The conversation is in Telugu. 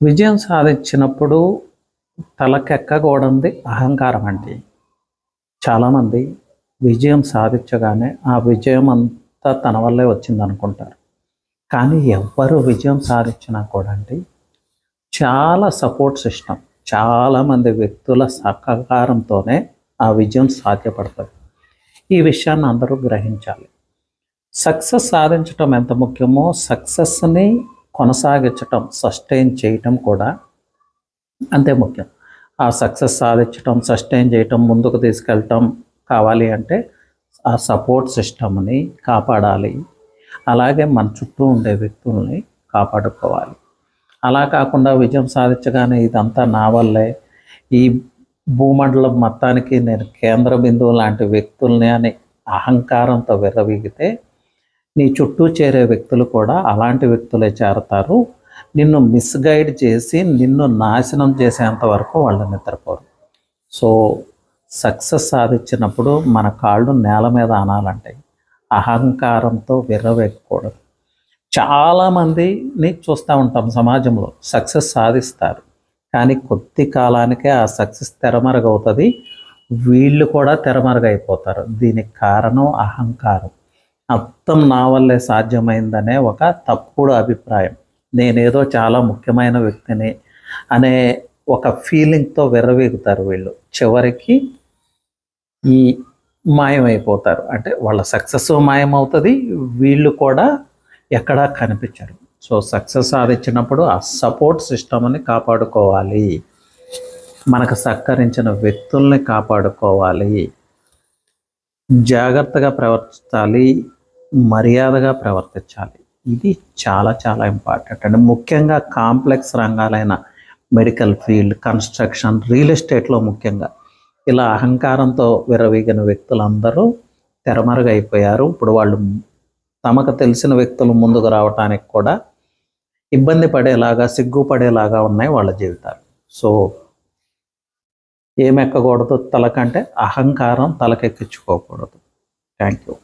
విజయం సాధించినప్పుడు తలకెక్కకూడంది అహంకారం అండి చాలామంది విజయం సాధించగానే ఆ విజయం అంతా తన వల్లే వచ్చింది అనుకుంటారు కానీ ఎవ్వరు విజయం సాధించినా కూడా అండి చాలా సపోర్ట్ సిస్టమ్ చాలామంది వ్యక్తుల సహకారంతోనే ఆ విజయం సాధ్యపడుతుంది. ఈ విషయాన్ని అందరూ గ్రహించాలి. సక్సెస్ సాధించటం ఎంత ముఖ్యమో సక్సెస్ని కొనసాగించటం సస్టైన్ చేయటం కూడా అంతే ముఖ్యం. ఆ సక్సెస్ సాధించటం సస్టైన్ చేయటం ముందుకు తీసుకెళ్ళటం కావాలి అంటే ఆ సపోర్ట్ సిస్టమ్ని కాపాడాలి. అలాగే మన చుట్టూ ఉండే వ్యక్తుల్ని కాపాడుకోవాలి. అలా కాకుండా విజయం సాధించగానే ఇదంతా నా వల్లే. ఈ భూమండలం మొత్తానికి నేను కేంద్ర బిందువు లాంటి వ్యక్తుల్ని అని అహంకారంతో విర్రవీగితే నీ చుట్టూ చేరే వ్యక్తులు కూడా అలాంటి వ్యక్తులే చేరతారు. నిన్ను మిస్గైడ్ చేసి నిన్ను నాశనం చేసేంత వరకు వాళ్ళు నిద్రపోరు. సో సక్సెస్ సాధించినప్పుడు మన కాళ్ళు నేల మీద అనాలంటాయి అహంకారంతో విర్రవేయకూడదు. చాలామందిని చూస్తూ ఉంటాం సమాజంలో సక్సెస్ సాధిస్తారు. కానీ కొద్ది కాలానికే ఆ సక్సెస్ తెరమరుగవుతుంది. వీళ్ళు కూడా తెరమరుగైపోతారు. దీనికి కారణం అహంకారం. అర్థం నా వల్లే సాధ్యమైందనే ఒక తప్పుడు అభిప్రాయం. నేనేదో చాలా ముఖ్యమైన వ్యక్తిని అనే ఒక ఫీలింగ్తో విర్రవీగుతారు వీళ్ళు. చివరికి ఈ మాయమైపోతారు. అంటే వాళ్ళ సక్సెస్ మాయమవుతుంది వీళ్ళు కూడా ఎక్కడా కనిపించరు. సో సక్సెస్ సాధించినప్పుడు ఆ సపోర్ట్ సిస్టమ్ని కాపాడుకోవాలి. మనకు సహకరించిన వ్యక్తుల్ని కాపాడుకోవాలి. జాగ్రత్తగా ప్రవర్తించాలి. మర్యాదగా ప్రవర్తించాలి. ఇది చాలా చాలా ఇంపార్టెంట్. అండి ముఖ్యంగా కాంప్లెక్స్ రంగాలైన మెడికల్ ఫీల్డ్ కన్స్ట్రక్షన్ రియల్ ఎస్టేట్లో ముఖ్యంగా ఇలా అహంకారంతో విరవీగిన వ్యక్తులందరూ తెరమరుగైపోయారు ఇప్పుడు వాళ్ళు తమకు తెలిసిన వ్యక్తులు ముందుకు రావటానికి కూడా ఇబ్బంది పడేలాగా సిగ్గుపడేలాగా ఉన్నాయి వాళ్ళ జీవితాలు. సో ఏమెక్కకూడదు తలకంటే అహంకారం తలకెక్కించుకోకూడదు. Thank you.